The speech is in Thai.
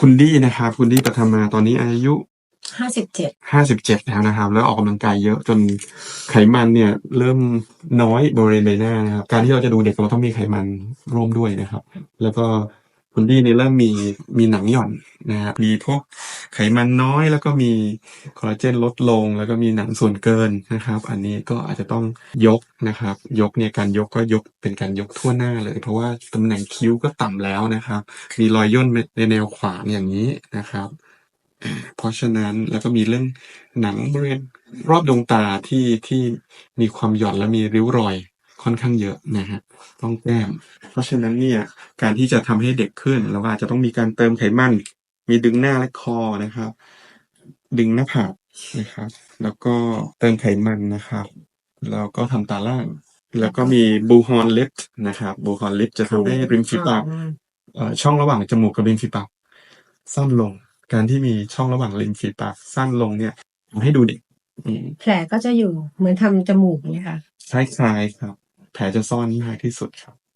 คุณดี้นะครับคุณดี้ปฐมาตอนนี้อายุห้าสิบเจ็ดห้าสิบเจ็ดแล้วนะครับ แล้วออกกำลังกายเยอะจนไขมันเนี่ยเริ่มน้อยบริเวณใบหน้านะครับ การที่เราจะดูเด็กเราต้องมีไขมันร่วมด้วยนะครับ แล้วก็ คุณดี้เนี่ยเริ่มมีมีหนังหย่อนนะครับมีพวกไขมันน้อยแล้วก็มีคอลลาเจนลดลง แล้วก็มีหนังส่วนเกินนะครับ อันนี้ก็อาจจะต้องยกนะครับ ยกเนี่ยการยกก็ยกเป็นการยกทั่วหน้าเลย เพราะว่าตำแหน่งคิ้วก็ต่ำแล้วนะครับ มีรอยย่นในแนวขวางอย่างนี้นะครับเพราะฉะนั้นแล้วก็มีเรื่องหนังบริเวณรอบดวงตาที่ที่มีความหย่อนและมีริ้วรอย ค่อนข้างเยอะนะฮะต้องแก้ม เพราะฉะนั้นเนี่ยการที่จะทำให้เด็กขึ้น เราก็อาจจะต้องมีการเติมไขมัน มีดึงหน้าและคอนะครับ ดึงหน้าผากนะครับ แล้วก็เติมไขมันนะครับ แล้วก็ทำตาล่าง แล้วก็มีบูฮอนลิปนะครับบูฮอนลิปจะทำให้ริมฝีปากเอ่อช่องระหว่างจมูกกับริมฝีปากสั้นลง การที่มีช่องระหว่างริมฝีปากสั้นลงเนี่ยทำให้ดูเด็กอืมแผลก็จะอยู่เหมือนทำจมูกเนี่ยค่ะคล้ายๆครับ แผลจะซ่อนมากที่สุดครับ